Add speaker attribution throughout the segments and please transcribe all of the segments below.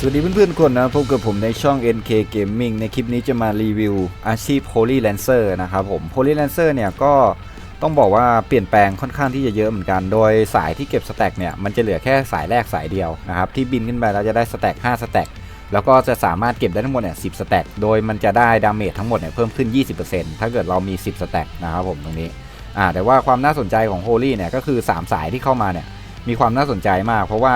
Speaker 1: สวัสดีเพื่อนๆคนนะพบกับผมในช่อง NK Gaming ในคลิปนี้จะมารีวิวอาชีพ Holy Lancer นะครับผม Holy Lancer เนี่ยก็ต้องบอกว่าเปลี่ยนแปลงค่อนข้างที่จะเยอะเหมือนกัน โดยสายที่เก็บสแต็กเนี่ยมันจะเหลือแค่สายแรกสายเดียวนะครับที่บินขึ้นไปแล้วจะได้สแต็ก5สแต็กแล้วก็จะสามารถเก็บได้ทั้งหมดเนี่ย10สแต็กโดยมันจะได้ดาเมจทั้งหมดเนี่ยเพิ่มขึ้น 20%ถ้าเกิดเรามี 10สแต็กนะครับผมตรงนี้อ่าแต่ว่าความน่าสนใจของ Holy เนี่ยก็คือ 3 สายที่เข้ามาเนี่ยมีความน่าสนใจมาก เพราะว่า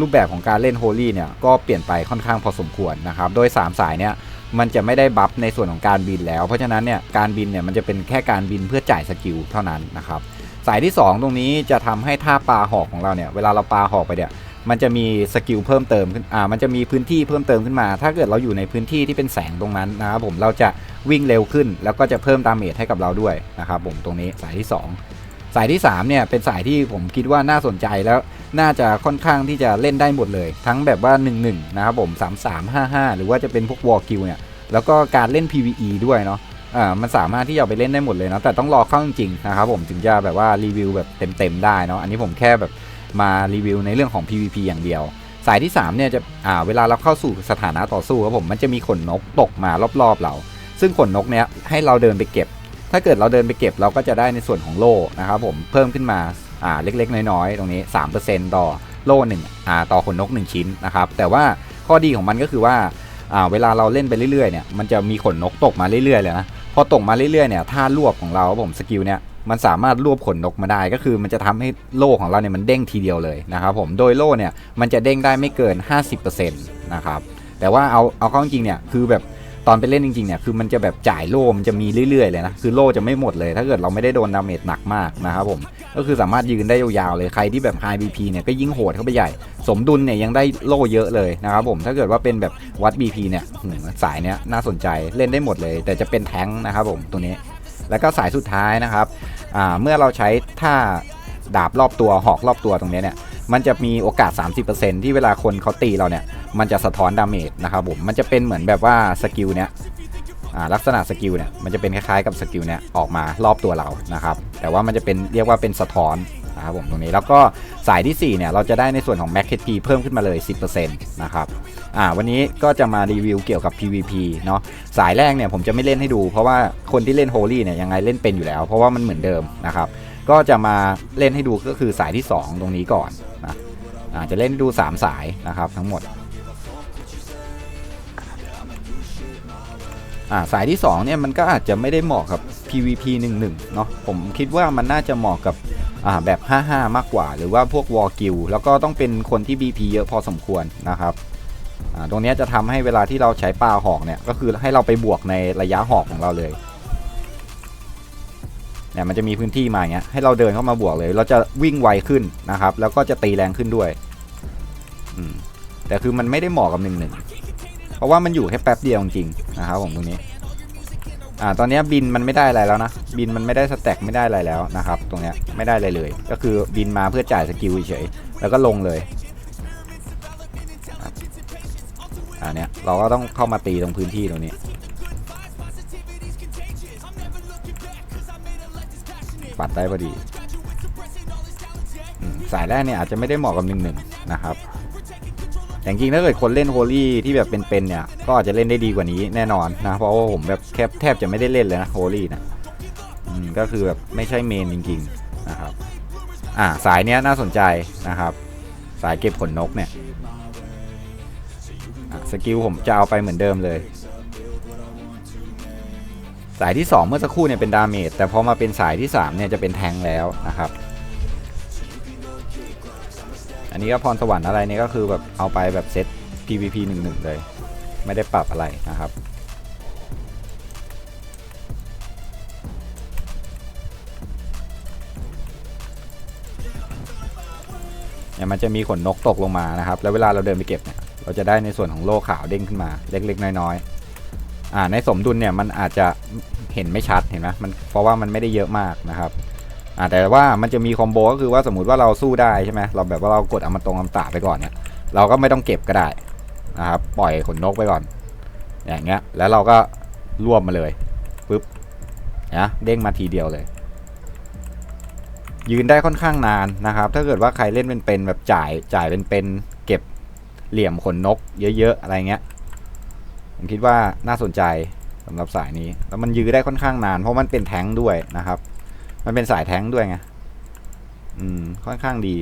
Speaker 1: รูปแบบของการเล่นโฮลี่เนี่ยก็เปลี่ยนไปค่อนข้างพอสมควรนะครับ โดย 3 สายเนี่ยมันจะไม่ได้บัฟในส่วนของการบินแล้ว เพราะฉะนั้นเนี่ยการบินเนี่ยมันจะเป็นแค่การบินเพื่อจ่ายสกิลเท่านั้นนะครับ สายที่ 2 ตรงนี้จะทำให้ท่าปลาหอกของเราเนี่ยเวลาเราปลาหอกไปเนี่ยมันจะมีสกิลเพิ่มเติมขึ้น อ่า มันจะมีพื้นที่เพิ่มเติมขึ้นมา ถ้าเกิดเราอยู่ในพื้นที่ที่เป็นแสงตรงนั้นนะครับผม เราจะวิ่งเร็วขึ้น แล้วก็จะเพิ่มดาเมจให้กับเราด้วยนะครับผม ตรงนี้สายที่ 2 สายที่3เนี่ยเป็นสายที่ผมคิดว่าน่าสนใจแล้วน่าจะค่อนข้างที่จะเล่นได้หมดเลย ทั้งแบบว่า 1 1 นะครับผม 3 3 5 5 หรือว่าจะเป็นพวกวอลกิลเนี่ยแล้วก็การเล่น PVE ด้วยเนาะอ่ามันสามารถที่จะไปเล่นได้หมดเลยเนาะแต่ต้องรอเข้าจริงๆนะครับผมถึงจะแบบว่ารีวิวแบบเต็มๆได้เนาะอันนี้ผมแค่แบบมารีวิวในเรื่องของ PVP อย่างเดียว สายที่3เนี่ยจะอ่าเวลาเราเข้าสู่สถานะต่อสู้ครับผมมันจะมีขนนกตกมารอบๆเรา ซึ่งขนนกเนี้ยให้เราเดินไปเก็บ ถ้าเกิดเราเดินไปเก็บเราก็จะได้ในส่วนของโล่นะครับผมเพิ่มขึ้นมาอ่าเล็กๆ น้อยๆ ตรงนี้ 3%ต่อโล่หนึ่งอ่าต่อขนนก 1 ชิ้นนะครับ แต่ว่าข้อดีของมันก็คือว่าอ่าเวลาเราเล่นไปเรื่อยๆเนี่ยมันจะมีขนนกตกมาเรื่อยๆเลยนะพอตกมาเรื่อยๆเนี่ยท่ารวบของเราผมสกิลเนี่ยมันสามารถรวบขนนกมาได้ก็คือมันจะทำให้โล่ของเราเนี่ยมันเด้งทีเดียวเลยนะครับผมโดยโล่เนี่ยมันจะเด้งได้ไม่เกิน 50%นะครับแต่ว่าเอาเอาเข้าจริงเนี่ยคือแบบ ตอนไปเล่นจริงๆเนี่ยคือมันจะแบบจ่ายโล่มันจะมีเรื่อยๆเลยนะคือโล่จะไม่หมดเลย ถ้าเกิดเราไม่ได้โดนดาเมจหนักมากนะครับผมก็คือสามารถยืนได้ยาวๆเลยใครที่แบบ High BP เนี่ยก็ยิ่งโหดเข้าไปใหญ่ สมดุลเนี่ยยังได้โล่เยอะเลยนะครับผมถ้าเกิดว่าเป็นแบบวัด BP เนี่ยสายเนี้ยน่าสนใจเล่นได้หมดเลย แต่จะเป็นแท้งนะครับผมตัวนี้ แล้วก็สายสุดท้ายนะครับเมื่อเราใช้ท่าดาบรอบตัวหอกรอบตัวตรงนี้เนี่ย มันจะมีโอกาส 30%ที่เวลาคนเขาตีเราเนี่ย มันจะสะท้อนดาเมจนะครับผม มันจะเป็นเหมือนแบบว่าสกิลเนี้ยลักษณะสกิลเนี่ย มันจะเป็นคล้ายๆกับสกิลเนี้ยออกมารอบตัวเรานะครับ แต่ว่ามันจะเป็นเรียกว่าเป็นสะท้อนนะครับผมตรงนี้แล้วก็สายที่ 4 เนี่ย เราจะได้ในส่วนของ Max HP เพิ่มขึ้นมาเลย 10%นะครับอ่าวันนี้ก็จะมารีวิวเกี่ยวกับ PVP เนาะสายแรกเนี่ยผมจะไม่เล่นให้ดู เพราะว่าคนที่เล่น Holy เนี่ยยังไงเล่นเป็นอยู่แล้ว เพราะว่ามันเหมือนเดิมนะครับ ก็จะมาเล่นให้ดูก็คือสายที่ 2 ตรงนี้ก่อนนะอาจะเล่นให้ดู 3 สายนะครับทั้งหมดอ่าสายที่2เนี่ยมันก็อาจจะไม่ได้เหมาะกับ PVP 1 1เนาะผมคิดว่ามันน่าจะเหมาะกับอ่าแบบ 55 มากกว่า หรือว่าพวกวอลกิลแล้วก็ต้องเป็นคนที่ BP เยอะพอสมควรนะครับอ่าตรงนี้จะทำให้เวลาที่เราใช้ปลาหอกเนี่ยก็คือให้เราไปบวกในระยะหอกของเราเลย เนี่ยมันจะมีพื้นที่มาอย่างเงี้ยให้เราเดินเข้ามาบวกเลย เราจะวิ่งไวขึ้นนะครับ แล้วก็จะตีแรงขึ้นด้วยอืมแต่คือมันไม่ได้เหมาะกับหนึ่งหนึ่งเพราะว่ามันอยู่แค่แป๊บเดียวจริงนะครับผมตรงนี้อ่าตอนนี้บินมันไม่ได้อะไรแล้วนะบินมันไม่ได้สแต็กไม่ได้อะไรแล้วนะครับ ตรงเนี้ยไม่ได้อะไรเลย ก็คือบินมาเพื่อจ่ายสกิลเฉยแล้วก็ลงเลยครับอ่าเนี้ยเราก็ต้องเข้ามาตีตรงพื้นที่ตรงนี้ ปัดได้พอดี สายแรกเนี่ยอาจจะไม่ได้เหมาะกับหนึ่งหนึ่งนะครับแต่จริงๆถ้าเกิดคนเล่นโฮลี่ที่แบบเป็นๆเนี่ย ก็อาจจะเล่นได้ดีกว่านี้แน่นอนนะ เพราะว่าผมแบบแทบแทบจะไม่ได้เล่นเลยนะโฮลี่นะก็คือแบบไม่ใช่เมนจริงๆนะครับอ่าสายเนี้ยน่าสนใจนะครับ สายเก็บขนนกเนี่ยสกิลผมจะเอาไปเหมือนเดิมเลย สายที่ 2 เมื่อสักครู่เนี่ยเป็นดาเมจแต่พอมาเป็นสายที่3เนี่ยจะเป็นแทงแล้วนะครับ อันนี้ก็พรสวรรค์อะไรเนี่ยก็คือแบบเอาไปแบบเซต PVP 1 1 เลย ไม่ได้ปรับอะไรนะครับเนี่ยมันจะมีขนนกตกลงมานะครับ แล้วเวลาเราเดินไปเก็บเนี่ย เราจะได้ในส่วนของโล่ขาวเด้งขึ้นมา เล็กๆ น้อยๆ อ่าในสมดุลเนี่ยมันอาจจะเห็นไม่ชัดเห็นไหมมันเพราะว่ามันไม่ได้เยอะมากนะครับอ่าแต่ว่ามันจะมีคอมโบก็คือว่าสมมติว่าเราสู้ได้ใช่ไหมเราแบบว่าเรากดอมตรงอมตะไปก่อนเนี่ย เราก็ไม่ต้องเก็บก็ได้นะครับปล่อยขนนกไปก่อน อย่างเงี้ยแล้วเราก็รวบมาเลยปุ๊บนะเด้งมาทีเดียวเลย ยืนได้ค่อนข้างนานนะครับ ถ้าเกิดว่าใครเล่นเป็นเป็นๆแบบจ่ายจ่ายเป็นเป็นๆเก็บเหลี่ยมขนนกเยอะๆอะไรเงี้ย ผมคิดว่าน่าสนใจสำหรับสายนี้ แล้วมันยื้อได้ค่อนข้างนาน เพราะมันเป็นแท้งด้วยนะครับ มันเป็นสายแท้งด้วยไง อืม ค่อนข้างดี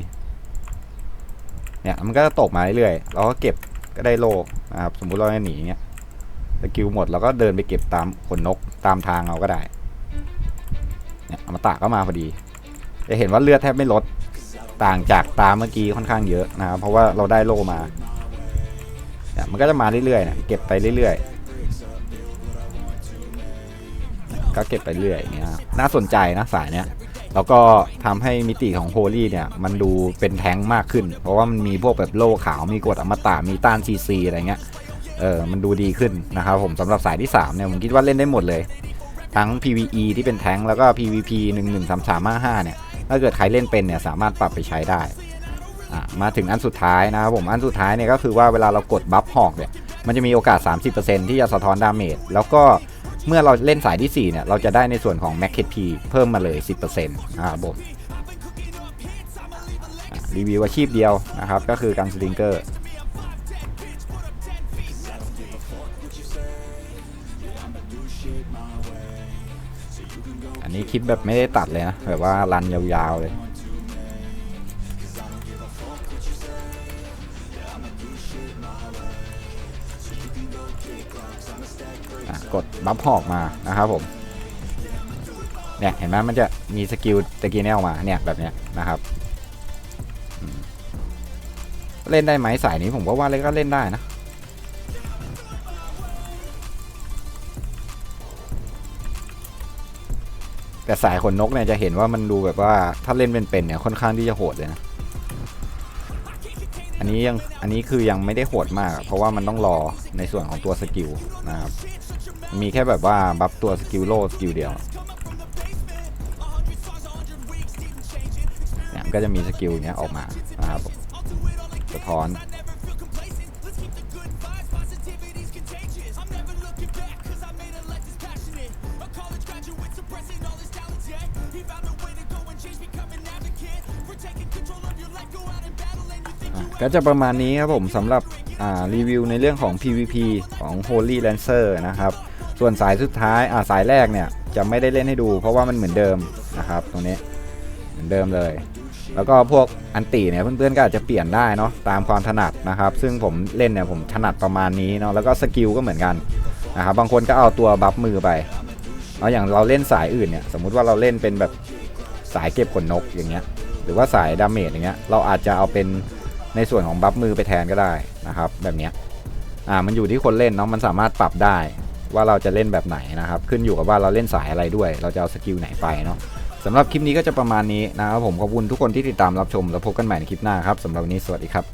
Speaker 1: เนี่ย มันก็จะตกมาเรื่อยๆ เราก็เก็บก็ได้โลนะครับ สมมุติเราจะหนีเงี้ยสกิลหมดเราก็เดินไปเก็บตามขนนกตามทางเราก็ได้ เนี่ยอมตะก็มาพอดี จะเห็นว่าเลือดแทบไม่ลด ต่างจากตามเมื่อกี้ค่อนข้างเยอะนะครับ เพราะว่าเราได้โลมา มันก็จะมาเรื่อยๆนะเก็บไปเรื่อยๆ ก็เก็บไปเรื่อยอย่างเงี้ยน่าสนใจนะสายเนี้ยแล้วก็ทำให้มิติของโฮลี่เนี่ย มันดูเป็นแท้งมากขึ้น เพราะว่ามันมีพวกแบบโล่ขาวมีกดอมตะมีต้านซีซีอะไรเงี้ยเออมันดูดีขึ้นนะครับผมสำหรับสายที่ 3 เนี่ย ผมคิดว่าเล่นได้หมดเลย ทั้ง PVE ที่เป็นแท้งแล้วก็ PVP 1 1 3 3 5 5เนี่ย ถ้าเกิดใครเล่นเป็นเนี่ย สามารถปรับไปใช้ได้ มาถึงอันสุดท้ายนะครับผมอันสุดท้ายเนี่ยก็คือว่าเวลาเรากดบัฟหอกเนี่ยมันจะมีโอกาส 30%ที่จะสะท้อนดาเมจแล้วก็เมื่อเราเล่นสายที่ 4 เนี่ย เราจะได้ในส่วนของ Max HP เพิ่มมาเลย 10%นะครับผมรีวิวอาชีพเดียวนะครับ ก็คือการสลิงเกอร์อันนี้คลิปแบบไม่ได้ตัดเลยนะแบบว่ารันยาวๆเลย กดบัฟหอกมานะครับผมเนี่ยเห็นไหมมันจะมีสกิลตะกี้นี่ออกมาเนี่ยแบบเนี้ยนะครับเล่นได้ไหมสายนี้ผมก็ว่าเล่นก็เล่นได้นะแต่สายขนนกเนี่ยจะเห็นว่ามันดูแบบว่าถ้าเล่นเป็นๆเนี่ยค่อนข้างที่จะโหดเลยนะ อันนี้ยังอันนี้คือยังไม่ได้โหดมาก เพราะว่ามันต้องรอในส่วนของตัวสกิลนะครับ มีแค่แบบว่าบัฟตัวสกิลโลสกิลเดียวเนี่ยก็จะมีสกิลเนี้ยออกมานะครับสะท้อน ก็จะประมาณนี้ครับผมสำหรับรีวิวในเรื่องของ PVP ของ Holy Lancer นะครับส่วนสายสุดท้ายอ่าสายแรกเนี่ยจะไม่ได้เล่นให้ดู เพราะว่ามันเหมือนเดิมนะครับตรงนี้เหมือนเดิมเลย แล้วก็พวกอันตีเนี่ยเพื่อนๆก็อาจจะเปลี่ยนได้เนาะตามความถนัดนะครับ ซึ่งผมเล่นเนี่ยผมถนัดประมาณนี้เนาะแล้วก็สกิลก็เหมือนกันนะครับบางคนก็เอาตัวบัฟมือไปเอาอย่างเราเล่นสายอื่นเนี่ยสมมุติว่าเราเล่นเป็นแบบสายเก็บขนนกอย่างเงี้ยหรือว่าสายดาเมจอย่างเงี้ยเราอาจจะเอาเป็น ในส่วนของบัฟมือไปแทนก็ได้นะครับ แบบนี้อ่ามันอยู่ที่คนเล่นเนาะมันสามารถปรับได้ว่าเราจะเล่นแบบไหนนะครับ ขึ้นอยู่กับว่าเราเล่นสายอะไรด้วย เราจะเอาสกิลไหนไปเนาะสำหรับคลิปนี้ก็จะประมาณนี้นะครับผมขอบคุณทุกคนที่ติดตามรับชม แล้วพบกันใหม่ในคลิปหน้าครับสำหรับวันนี้สวัสดีครับ